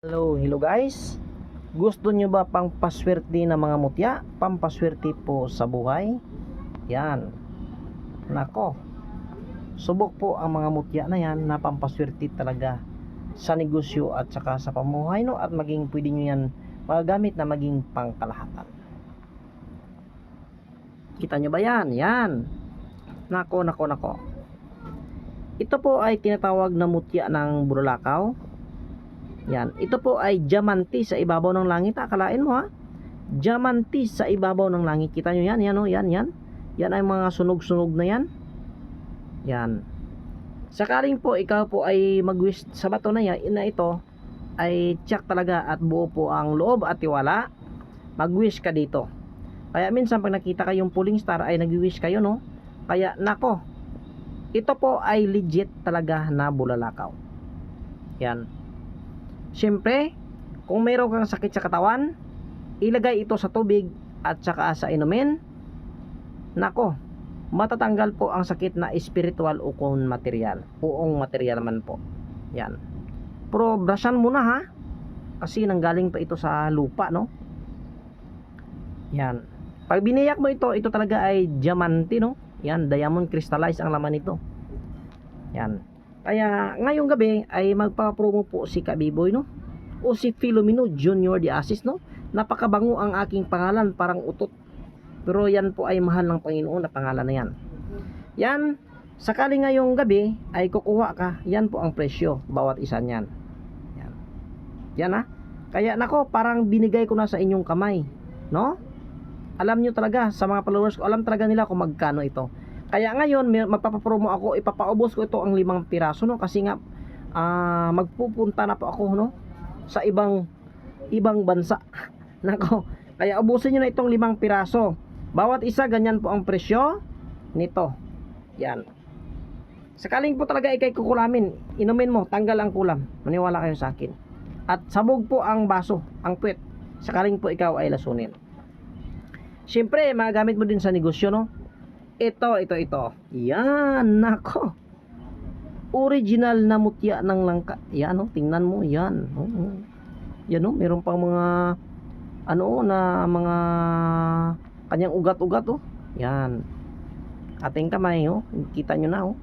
Hello, hello guys. Gusto nyo ba pang paswerte na mga mutya? Pampaswerte po sa buhay? Yan. Nako. Subok po ang mga mutya na yan na pampaswerte talaga sa negosyo at saka sa pamuhay no at maging pwede nyo yan magagamit na maging pangkalahatan. Kita nyo ba yan? Yan. Nako, nako, nako. Ito po ay tinatawag na mutya ng burlakaw yan. Ito po ay diamante sa ibabaw ng langit. Akalain mo ha? Diamante sa ibabaw ng langit. Kita nyo yan? Yan o, yan, yan. Yan ay mga sunog-sunog na yan. Yan. Sakaling po ikaw po ay mag-wish sa bato na yan, na ito ay tiyak talaga at buo po ang loob at tiwala. Mag-wish ka dito. Kaya minsan pag nakita kayong pulling star ay nag-wish kayo no. Kaya nako. Ito po ay legit talaga na bulalakaw. Yan. Siyempre, kung mayroon kang sakit sa katawan, ilagay ito sa tubig at saka sa inumin. Nako, matatanggal po ang sakit na spiritual o kung material. Buong material man po. Yan. Pero brushan muna ha. Kasi nanggaling pa ito sa lupa, no? Yan. Pag biniyak mo ito, ito talaga ay diamante, no? Yan, diamond crystallized ang laman nito. Yan. Kaya ngayong gabi ay magpapromo po si Kabiboy no o si Filomeno Junior de Asis no. Napakabango ang aking pangalan, parang utot. Pero yan po ay mahal ng Panginoon na pangalan na yan. Yan, sakali ngayong gabi ay kukuha ka, yan po ang presyo bawat isa niyan. Yan. Yan ha. Kaya nako, parang binigay ko na sa inyong kamay, no? Alam nyo talaga sa mga followers ko, alam talaga nila kung magkano ito. Kaya ngayon, magpapapromo ako, ipapaubos ko ito ang limang piraso, no? Kasi nga, ah, magpupunta na po ako, no? Sa ibang, ibang bansa. Nako, kaya ubusin nyo na itong limang piraso. Bawat isa, ganyan po ang presyo nito. Yan. Sakaling po talaga ikay kukulamin, inumin mo, tanggal ang kulam. Maniwala kayo sa akin. At sabog po ang baso, ang puwet. Sakaling po ikaw ay lasunin. Siyempre, magagamit mo din sa negosyo, no? Ito, ito, ito. Yan, nako. Original na mutya ng langka. Yan, oh, tingnan mo, yan. Oh, yan, oh, meron pang mga, ano, na mga kanyang ugat-ugat, oh. Yan. Ating kamay, oh. Kita nyo na, oh.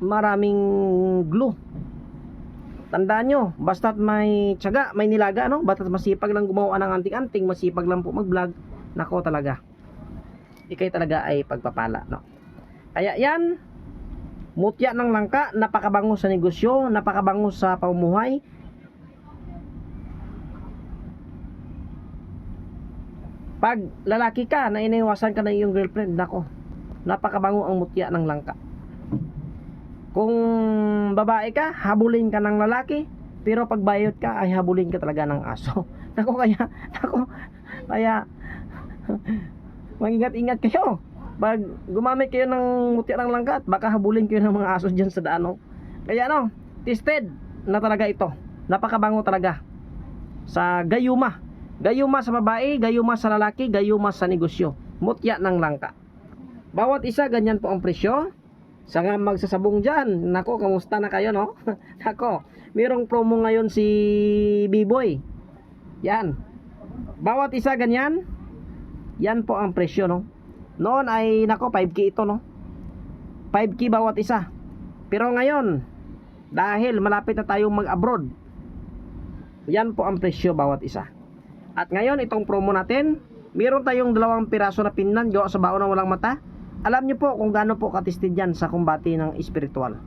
Maraming glue. Tandaan nyo, basta't may tiyaga, may nilaga, no? Basta't masipag lang gumawa ng anting-anting, masipag lang po mag-vlog, nako talaga ikay talaga ay pagpapala no? Kaya yan mutya ng langka napakabango sa negosyo napakabango sa pamumuhay. Pag lalaki ka na iniwasan ka na iyong girlfriend nako napakabango ang mutya ng langka. Kung babae ka habulin ka ng lalaki pero pag bayot ka ay habulin ka talaga ng aso. Nako kaya nako kaya Mag-ingat-ingat kayo. Pag gumamit kayo ng mutya ng langkat, baka habulin kayo ng mga aso dyan sa daan. No? Kaya ano, tested na talaga ito. Napakabango talaga. Sa gayuma. Gayuma sa babae, gayuma sa lalaki, gayuma sa negosyo. Mutya ng langka. Bawat isa, ganyan po ang presyo. Sa nga magsasabong dyan, nako, kamusta na kayo, no? nako, mayroong promo ngayon si B-Boy. Yan. Bawat isa ganyan, yan po ang presyo, no? Noon ay, nako, 5K ito, no? 5K bawat isa. Pero ngayon, dahil malapit na tayong mag-abroad, yan po ang presyo bawat isa. At ngayon, itong promo natin, meron tayong dalawang piraso na pinnan gawa sa baon ng walang mata. Alam niyo po kung gaano po katistid yan sa kumbati ng espiritual.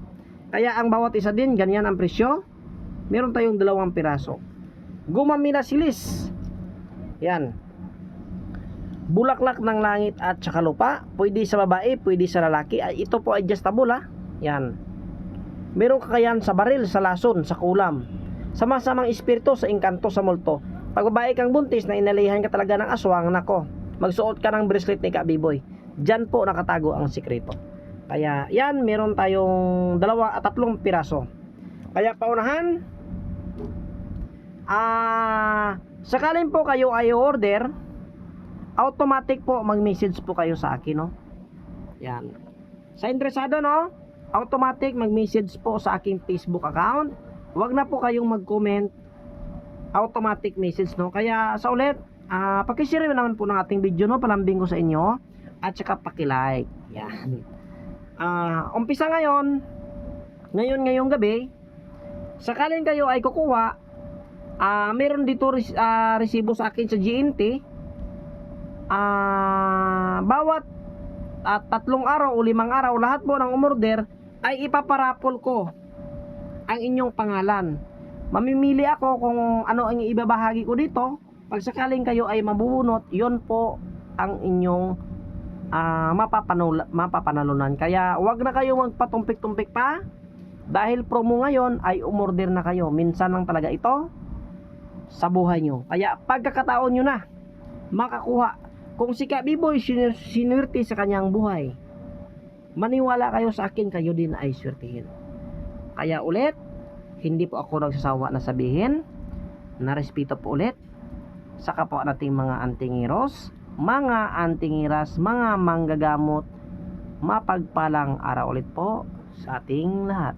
Kaya ang bawat isa din, ganyan ang presyo. Meron tayong dalawang piraso. Gumamina silis. Yan bulaklak ng langit at saka lupa. Pwede sa babae, pwede sa lalaki. Ito po adjustable ha. Yan. Meron kakayan sa baril, sa lason, sa kulam. Sama-samang espiritu sa engkanto sa multo. Pag babae kang buntis na inalihan ka talaga ng aswang, nako, magsuot ka ng bracelet ni Kabiboy. Diyan po nakatago ang sikreto. Kaya yan, meron tayong dalawa at tatlong piraso. Kaya paunahan, ah, sakalin po kayo ay order, automatic po mag-message po kayo sa akin, no? Yan. Sa interesado, no? Automatic mag-message po sa aking Facebook account. Huwag na po kayong mag-comment automatic message no. Kaya sa ulit, ah paki-share naman po ng ating video no, palambing ko sa inyo at saka paki-like. Yan. Ah, umpisa ngayon, ngayon ngayong gabi, sakaling kayo ay kukuha, ah meron dito ah, resibo sa akin sa GNT. Ah, bawat at tatlong araw o limang araw, lahat po ng umorder ay ipaparapol ko ang inyong pangalan. Mamimili ako kung ano ang ibabahagi ko dito. Pag sakaling kayo ay mabubunot, yon po ang inyong ah mapapanul mapapanalunan. Kaya wag na kayo magpatumpik-tumpik pa. Dahil promo ngayon ay umorder na kayo. Minsan lang talaga ito sa buhay nyo. Kaya pagkakataon nyo na makakuha. Kung si Kabiboy sinir- sinwerte sa kanyang buhay, maniwala kayo sa akin, kayo din ay swertihin. Kaya ulit, hindi po ako nagsasawa na sabihin, na respeto po ulit sa kapwa nating mga antingiros, mga antingiras, mga manggagamot, mapagpalang araw ulit po sa ating lahat.